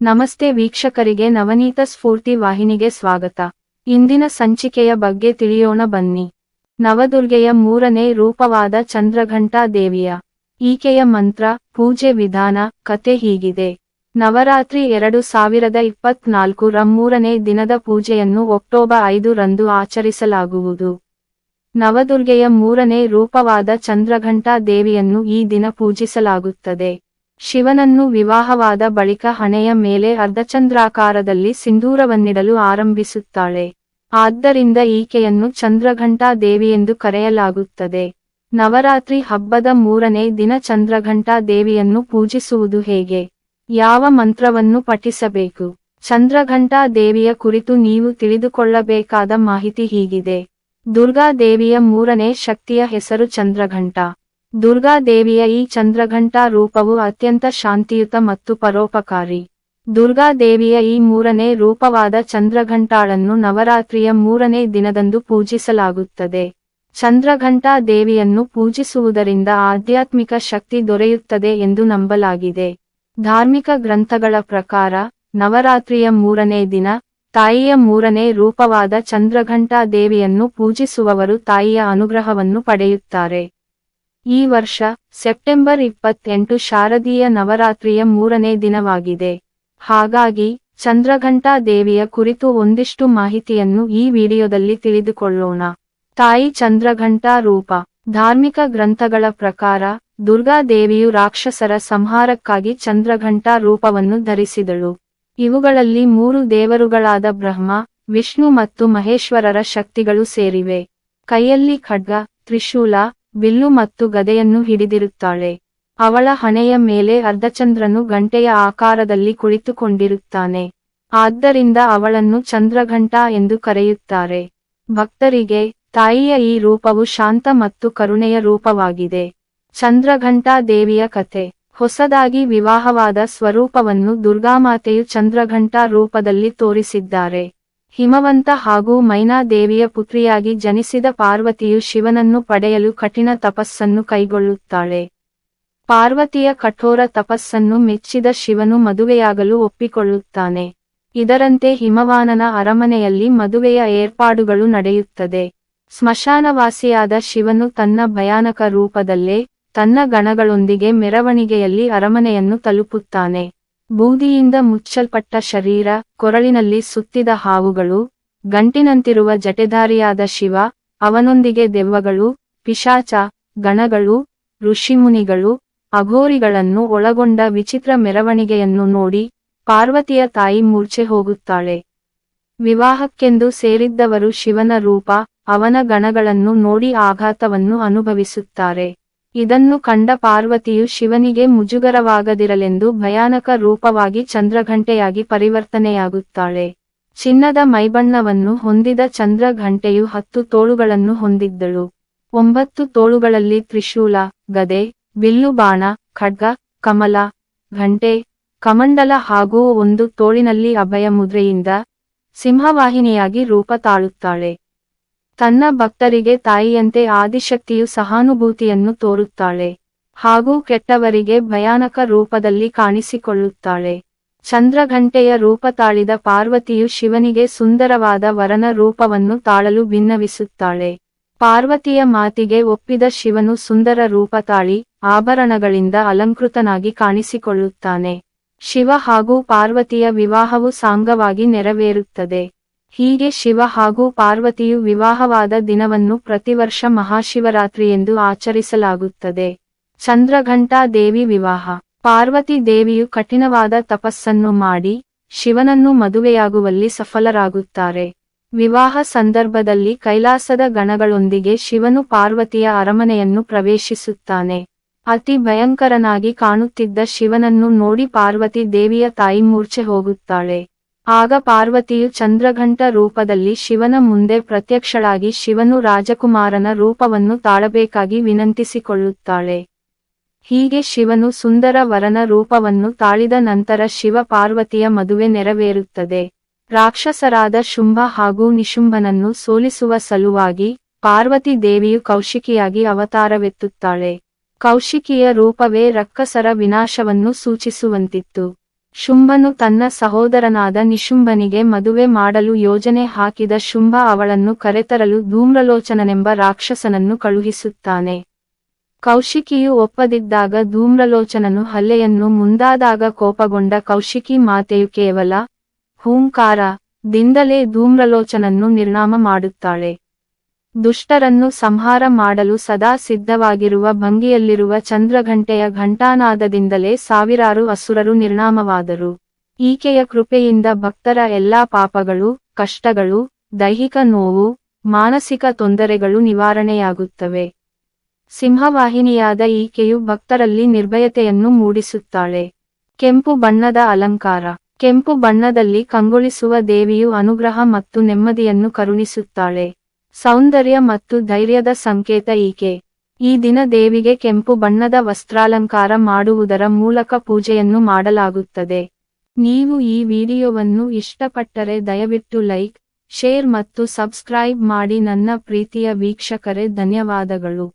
ನಮಸ್ತೆ ವೀಕ್ಷಕರಿಗೆ ನವನೀತ ಸ್ಫೂರ್ತಿ ವಾಹಿನಿಗೆ ಸ್ವಾಗತ. ಇಂದಿನ ಸಂಚಿಕೆಯ ಬಗ್ಗೆ ತಿಳಿಯೋಣ ಬನ್ನಿ. ನವದುರ್ಗೆಯ ಮೂರನೇ ರೂಪವಾದ ಚಂದ್ರಘಂಟಾ ದೇವಿಯ ಈಕೆಯ ಮಂತ್ರ, ಪೂಜೆ ವಿಧಾನ, ಕತೆ ಹೀಗಿದೆ. ನವರಾತ್ರಿ ಎರಡು ಸಾವಿರದ ಇಪ್ಪತ್ನಾಲ್ಕು ರ ಮೂರನೇ ದಿನದ ಪೂಜೆಯನ್ನು ಅಕ್ಟೋಬರ್ ಐದು ರಂದು ಆಚರಿಸಲಾಗುವುದು. ನವದುರ್ಗೆಯ ಮೂರನೇ ರೂಪವಾದ ಚಂದ್ರಘಂಟಾ ದೇವಿಯನ್ನು ಈ ದಿನ ಪೂಜಿಸಲಾಗುತ್ತದೆ. ಶಿವನನ್ನು ವಿವಾಹವಾದ ಬಳಿಕ ಹಣೆಯ ಮೇಲೆ ಅರ್ಧಚಂದ್ರಾಕಾರದಲ್ಲಿ ಸಿಂಧೂರವನ್ನಿಡಲು ಆರಂಭಿಸುತ್ತಾಳೆ. ಆದ್ದರಿಂದ ಈಕೆಯನ್ನು ಚಂದ್ರಘಂಟಾ ದೇವಿಯೆಂದು ಕರೆಯಲಾಗುತ್ತದೆ. ನವರಾತ್ರಿ ಹಬ್ಬದ ಮೂರನೇ ದಿನ ಚಂದ್ರಘಂಟಾ ದೇವಿಯನ್ನು ಪೂಜಿಸುವುದು ಹೇಗೆ? ಯಾವ ಮಂತ್ರವನ್ನು ಪಠಿಸಬೇಕು? ಚಂದ್ರಘಂಟಾ ದೇವಿಯ ಕುರಿತು ನೀವು ತಿಳಿದುಕೊಳ್ಳಬೇಕಾದ ಮಾಹಿತಿ ಹೀಗಿದೆ. ದುರ್ಗಾ ದೇವಿಯ ಮೂರನೇ ಶಕ್ತಿಯ ಹೆಸರು ಚಂದ್ರಘಂಟಾ. ದುರ್ಗಾ ದೇವಿಯ ಈ ಚಂದ್ರಘಂಟಾ ರೂಪವು ಅತ್ಯಂತ ಶಾಂತಿಯುತ ಮತ್ತು ಪರೋಪಕಾರಿ. ದುರ್ಗಾ ದೇವಿಯ ಈ ಮೂರನೇ ರೂಪವಾದ ಚಂದ್ರಘಂಟಾಳನ್ನು ನವರಾತ್ರಿಯ ಮೂರನೇ ದಿನದಂದು ಪೂಜಿಸಲಾಗುತ್ತದೆ. ಚಂದ್ರಘಂಟಾ ದೇವಿಯನ್ನು ಪೂಜಿಸುವುದರಿಂದ ಆಧ್ಯಾತ್ಮಿಕ ಶಕ್ತಿ ದೊರೆಯುತ್ತದೆ ಎಂದು ನಂಬಲಾಗಿದೆ. ಧಾರ್ಮಿಕ ಗ್ರಂಥಗಳ ಪ್ರಕಾರ, ನವರಾತ್ರಿಯ ಮೂರನೇ ದಿನ, ತಾಯಿಯ ಮೂರನೇ ರೂಪವಾದ ಚಂದ್ರಘಂಟಾ ದೇವಿಯನ್ನು ಪೂಜಿಸುವವರು ತಾಯಿಯ ಅನುಗ್ರಹವನ್ನು ಪಡೆಯುತ್ತಾರೆ. ಈ ವರ್ಷ ಸೆಪ್ಟೆಂಬರ್ ಇಪ್ಪತ್ತೆಂಟು ಶಾರದೀಯ ನವರಾತ್ರಿಯ ಮೂರನೇ ದಿನವಾಗಿದೆ. ಹಾಗಾಗಿ ಚಂದ್ರಘಂಟಾ ದೇವಿಯ ಕುರಿತು ಒಂದಿಷ್ಟು ಮಾಹಿತಿಯನ್ನು ಈ ವಿಡಿಯೋದಲ್ಲಿ ತಿಳಿದುಕೊಳ್ಳೋಣ. ತಾಯಿ ಚಂದ್ರಘಂಟಾ ರೂಪ, ಧಾರ್ಮಿಕ ಗ್ರಂಥಗಳ ಪ್ರಕಾರ ದುರ್ಗಾ ದೇವಿಯು ರಾಕ್ಷಸರ ಸಂಹಾರಕ್ಕಾಗಿ ಚಂದ್ರಘಂಟಾ ರೂಪವನ್ನು ಧರಿಸಿದಳು. ಇವುಗಳಲ್ಲಿ ಮೂರು ದೇವರುಗಳಾದ ಬ್ರಹ್ಮ, ವಿಷ್ಣು ಮತ್ತು ಮಹೇಶ್ವರರ ಶಕ್ತಿಗಳು ಸೇರಿವೆ. ಕೈಯಲ್ಲಿ ಖಡ್ಗ, ತ್ರಿಶೂಲ ಬಿಲ್ಲು ಮತ್ತು ಗದೆಯನ್ನು ಹಿಡಿದಿರುತ್ತಾಳೆ. ಅವಳ ಹಣೆಯ ಮೇಲೆ ಅರ್ಧಚಂದ್ರನು ಗಂಟೆಯ ಆಕಾರದಲ್ಲಿ ಕುಳಿತುಕೊಂಡಿರುತ್ತಾನೆ. ಆದ್ದರಿಂದ ಅವಳನ್ನು ಚಂದ್ರಘಂಟಾ ಎಂದು ಕರೆಯುತ್ತಾರೆ. ಭಕ್ತರಿಗೆ, ತಾಯಿಯ ಈ ರೂಪವು ಶಾಂತ ಮತ್ತು ಕರುಣೆಯ ರೂಪವಾಗಿದೆ. ಚಂದ್ರಘಂಟಾ ದೇವಿಯ ಕಥೆ. ಹೊಸದಾಗಿ ವಿವಾಹವಾದ ಸ್ವರೂಪವನ್ನು ದುರ್ಗಾಮಾತೆಯು ಚಂದ್ರಘಂಟಾ ರೂಪದಲ್ಲಿ ತೋರಿಸಿದ್ದಾರೆ. ಹಿಮವಂತ ಹಾಗೂ ಮೈನಾ ದೇವಿಯ ಪುತ್ರಿಯಾಗಿ ಜನಿಸಿದ ಪಾರ್ವತಿಯು ಶಿವನನ್ನು ಪಡೆಯಲು ಕಠಿಣ ತಪಸ್ಸನ್ನು ಕೈಗೊಳ್ಳುತ್ತಾಳೆ. ಪಾರ್ವತಿಯ ಕಠೋರ ತಪಸ್ಸನ್ನು ಮೆಚ್ಚಿದ ಶಿವನು ಮದುವೆಯಾಗಲು ಒಪ್ಪಿಕೊಳ್ಳುತ್ತಾನೆ. ಇದರಂತೆ ಹಿಮವಾನನ ಅರಮನೆಯಲ್ಲಿ ಮದುವೆಯ ಏರ್ಪಾಡುಗಳು ನಡೆಯುತ್ತದೆ. ಸ್ಮಶಾನವಾಸಿಯಾದ ಶಿವನು ತನ್ನ ಭಯಾನಕ ರೂಪದಲ್ಲೇ ತನ್ನ ಗಣಗಳೊಂದಿಗೆ ಮೆರವಣಿಗೆಯಲ್ಲಿ ಅರಮನೆಯನ್ನು ತಲುಪುತ್ತಾನೆ. ಬೂದಿಯಿಂದ ಮುಚ್ಚಲ್ಪಟ್ಟ ಶರೀರ, ಕೊರಳಿನಲ್ಲಿ ಸುತ್ತಿದ ಹಾವುಗಳು, ಗಂಟಿನಂತಿರುವ ಜಟೆಧಾರಿಯಾದ ಶಿವ, ಅವನೊಂದಿಗೆ ದೆವ್ವಗಳು, ಪಿಶಾಚ, ಗಣಗಳು, ಋಷಿಮುನಿಗಳು, ಅಘೋರಿಗಳನ್ನು ಒಳಗೊಂಡ ವಿಚಿತ್ರ ಮೆರವಣಿಗೆಯನ್ನು ನೋಡಿ ಪಾರ್ವತಿಯ ತಾಯಿ ಮೂರ್ಛೆ ಹೋಗುತ್ತಾಳೆ. ವಿವಾಹಕ್ಕೆಂದು ಸೇರಿದ್ದವರು ಶಿವನ ರೂಪ, ಅವನ ಗಣಗಳನ್ನು ನೋಡಿ ಆಘಾತವನ್ನು ಅನುಭವಿಸುತ್ತಾರೆ. ಇದನ್ನು ಕಂಡ ಪಾರ್ವತಿಯು ಶಿವನಿಗೆ ಮುಜುಗರವಾಗದಿರಲೆಂದು ಭಯಾನಕ ರೂಪವಾಗಿ ಚಂದ್ರಘಂಟೆಯಾಗಿ ಪರಿವರ್ತನೆಯಾಗುತ್ತಾಳೆ. ಚಿನ್ನದ ಮೈಬಣ್ಣವನ್ನು ಹೊಂದಿದ ಚಂದ್ರಘಂಟೆಯು ಹತ್ತು ತೋಳುಗಳನ್ನು ಹೊಂದಿದ್ದಳು. ಒಂಬತ್ತು ತೋಳುಗಳಲ್ಲಿ ತ್ರಿಶೂಲ, ಗದೆ, ಬಿಲ್ಲು ಬಾಣ, ಖಡ್ಗ, ಕಮಲ, ಘಂಟೆ, ಕಮಂಡಲ ಹಾಗೂ ಒಂದು ತೋಳಿನಲ್ಲಿ ಅಭಯ ಮುದ್ರೆಯಿಂದ ಸಿಂಹವಾಹಿನಿಯಾಗಿ ರೂಪ ತಾಳುತ್ತಾಳೆ. ತನ್ನ ಭಕ್ತರಿಗೆ ತಾಯಿಯಂತೆ ಆದಿಶಕ್ತಿಯು ಸಹಾನುಭೂತಿಯನ್ನು ತೋರುತ್ತಾಳೆ ಹಾಗೂ ಕೆಟ್ಟವರಿಗೆ ಭಯಾನಕ ರೂಪದಲ್ಲಿ ಕಾಣಿಸಿಕೊಳ್ಳುತ್ತಾಳೆ. ಚಂದ್ರಘಂಟೆಯ ರೂಪ ತಾಳಿದ ಪಾರ್ವತಿಯು ಶಿವನಿಗೆ ಸುಂದರವಾದ ವರನ ರೂಪವನ್ನು ತಾಳಲು ಭಿನ್ನವಿಸುತ್ತಾಳೆ ಪಾರ್ವತಿಯ ಮಾತಿಗೆ ಒಪ್ಪಿದ ಶಿವನು ಸುಂದರ ರೂಪ ತಾಳಿ ಆಭರಣಗಳಿಂದ ಅಲಂಕೃತನಾಗಿ ಕಾಣಿಸಿಕೊಳ್ಳುತ್ತಾನೆ. ಶಿವ ಹಾಗೂ ಪಾರ್ವತಿಯ ವಿವಾಹವು ಸಾಂಗವಾಗಿ ನೆರವೇರುತ್ತದೆ. ಹೀಗೆ ಶಿವ ಹಾಗೂ ಪಾರ್ವತಿಯು ವಿವಾಹವಾದ ದಿನವನ್ನು ಪ್ರತಿವರ್ಷ ಮಹಾಶಿವರಾತ್ರಿ ಎಂದು ಆಚರಿಸಲಾಗುತ್ತದೆ. ಚಂದ್ರಘಂಟಾ ದೇವಿ ವಿವಾಹ. ಪಾರ್ವತಿ ದೇವಿಯು ಕಠಿಣವಾದ ತಪಸ್ಸನ್ನು ಮಾಡಿ ಶಿವನನ್ನು ಮದುವೆಯಾಗುವಲ್ಲಿ ಸಫಲರಾಗುತ್ತಾರೆ. ವಿವಾಹ ಸಂದರ್ಭದಲ್ಲಿ ಕೈಲಾಸದ ಗಣಗಳೊಂದಿಗೆ ಶಿವನು ಪಾರ್ವತಿಯ ಅರಮನೆಯನ್ನು ಪ್ರವೇಶಿಸುತ್ತಾನೆ. ಅತಿ ಭಯಂಕರನಾಗಿ ಕಾಣುತ್ತಿದ್ದ ಶಿವನನ್ನು ನೋಡಿ ಪಾರ್ವತಿ ದೇವಿಯ ತಾಯಿ ಮೂರ್ಛೆ ಹೋಗುತ್ತಾಳೆ. ಆಗ ಪಾರ್ವತಿಯು ಚಂದ್ರಘಂಟ ರೂಪದಲ್ಲಿ ಶಿವನ ಮುಂದೆ ಪ್ರತ್ಯಕ್ಷಳಾಗಿ ಶಿವನು ರಾಜಕುಮಾರನ ರೂಪವನ್ನು ತಾಳಬೇಕಾಗಿ ವಿನಂತಿಸಿಕೊಳ್ಳುತ್ತಾಳೆ. ಹೀಗೆ ಶಿವನು ಸುಂದರ ವರನ ರೂಪವನ್ನು ತಾಳಿದ ನಂತರ ಶಿವ ಪಾರ್ವತಿಯ ಮದುವೆ ನೆರವೇರುತ್ತದೆ. ರಾಕ್ಷಸರಾದ ಶುಂಭ ಹಾಗೂ ನಿಶುಂಭನನ್ನು ಸೋಲಿಸುವ ಸಲುವಾಗಿ ಪಾರ್ವತಿ ದೇವಿಯು ಕೌಶಿಕಿಯಾಗಿ ಅವತಾರವೆತ್ತುತ್ತಾಳೆ. ಕೌಶಿಕಿಯ ರೂಪವೇ ರಕ್ಕಸರ ವಿನಾಶವನ್ನು ಸೂಚಿಸುವಂತಿತ್ತು. ಶುಂಭನು ತನ್ನ ಸಹೋದರನಾದ ನಿಶುಂಭನಿಗೆ ಮದುವೆ ಮಾಡಲು ಯೋಜನೆ ಹಾಕಿದ ಶುಂಭ ಅವಳನ್ನು ಕರೆತರಲು ಧೂಮ್ರಲೋಚನನೆಂಬ ರಾಕ್ಷಸನನ್ನು ಕಳುಹಿಸುತ್ತಾನೆ. ಕೌಶಿಕಿಯು ಒಪ್ಪದಿದ್ದಾಗ ಧೂಮ್ರಲೋಚನನು ಹಲ್ಲೆಯನ್ನು ಮುಂದಾದಾಗ ಕೋಪಗೊಂಡ ಕೌಶಿಕಿ ಮಾತೆಯು ಕೇವಲ ಹೂಂಕಾರ, ದಿಂದಲೇ ಧೂಮ್ರಲೋಚನನ್ನು ನಿರ್ನಾಮ ಮಾಡುತ್ತಾಳೆ. ದುಷ್ಟರನ್ನು ಸಂಹಾರ ಮಾಡಲು ಸದಾ ಸಿದ್ಧವಾಗಿರುವ ಭಂಗಿಯಲ್ಲಿರುವ ಚಂದ್ರಘಂಟೆಯ ಘಂಟಾನಾದದಿಂದಲೇ ಸಾವಿರಾರು ಅಸುರರು ನಿರ್ನಾಮವಾದರು. ಈಕೆಯ ಕೃಪೆಯಿಂದ ಭಕ್ತರ ಎಲ್ಲಾ ಪಾಪಗಳು, ಕಷ್ಟಗಳು, ದೈಹಿಕ ನೋವು, ಮಾನಸಿಕ ತೊಂದರೆಗಳು ನಿವಾರಣೆಯಾಗುತ್ತವೆ. ಸಿಂಹವಾಹಿನಿಯಾದ ಈಕೆಯು ಭಕ್ತರಲ್ಲಿ ನಿರ್ಭಯತೆಯನ್ನು ಮೂಡಿಸುತ್ತಾಳೆ. ಕೆಂಪು ಬಣ್ಣದ ಅಲಂಕಾರ. ಕೆಂಪು ಬಣ್ಣದಲ್ಲಿ ಕಂಗೊಳಿಸುವ ದೇವಿಯು ಅನುಗ್ರಹ ಮತ್ತು ನೆಮ್ಮದಿಯನ್ನು ಕರುಣಿಸುತ್ತಾಳೆ. ಸೌಂದರ್ಯ ಮತ್ತು ಧೈರ್ಯದ ಸಂಕೇತ ಈಕೆ. ಈ ದಿನ ದೇವಿಗೆ ಕೆಂಪು ಬಣ್ಣದ ವಸ್ತ್ರಾಲಂಕಾರ ಮಾಡುವುದರ ಮೂಲಕ ಪೂಜೆಯನ್ನು ಮಾಡಲಾಗುತ್ತದೆ. ನೀವು ಈ ವಿಡಿಯೋವನ್ನು ಇಷ್ಟಪಟ್ಟರೆ ದಯವಿಟ್ಟು ಲೈಕ್, ಶೇರ್ ಮತ್ತು ಸಬ್ಸ್ಕ್ರೈಬ್ ಮಾಡಿ ನನ್ನ ಪ್ರೀತಿಯ ವೀಕ್ಷಕರೇ ಧನ್ಯವಾದಗಳು.